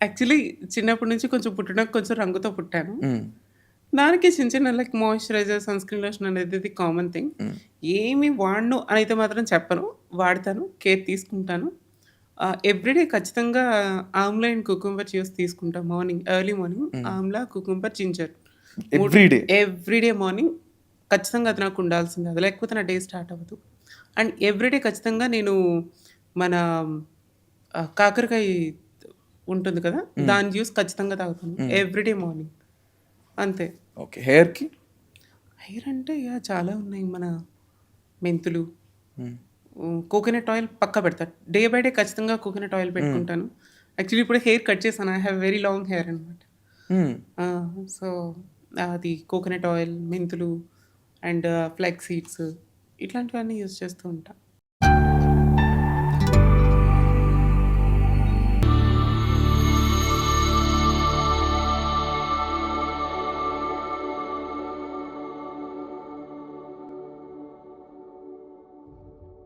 Actually చిన్నప్పటి నుంచి కొంచెం పుట్టినాక కొంచెం రంగుతో పుట్టాను. దానికి చిన్న చిన్న లైక్ మాయిశ్చరైజర్, సన్‌స్క్రీన్ లోషన్ అనేది కామన్ థింగ్. ఏమి వాడను అనైతే మాత్రం చెప్పను. వాడతాను. కేర్ తీసుకుంటాను. ఎవ్రీడే ఖచ్చితంగా ఆమ్లా అండ్ కుకుంబర్ జ్యూస్ తీసుకుంటా morning early morning. Amla, cucumber, ginger. Everyday? Everyday morning ఖచ్చితంగా అది నాకు ఉండాల్సిందే. అది లేకపోతే నా డే స్టార్ట్ అవ్వదు. అండ్ ఎవ్రీడే ఖచ్చితంగా నేను మన కాకరకాయ ఉంటుంది కదా! దాని జ్యూస్ ఖచ్చితంగా తాగుతాను. Everyday morning. అంతే. ఓకే. హెయిర్‌కి? హెయిర్ అంటే యాహ్! చాలా ఉన్నాయి. మన మెంతులు, కోకోనట్ ఆయిల్ పక్కా పెడతా. డే బై డే ఖచ్చితంగా కోకోనట్ ఆయిల్. పెట్టుకుంటాను. యాక్చువల్లీ ఇప్పుడు హెయిర్ కట్ చేశాను. I have very long hair అనమాట. సో, అది కోకోనట్ ఆయిల్, మెంతులు అండ్ ఫ్లాక్స్ సీడ్స్ ఇట్లాంటివన్నీ యూజ్ చేస్తూ ఉంటా.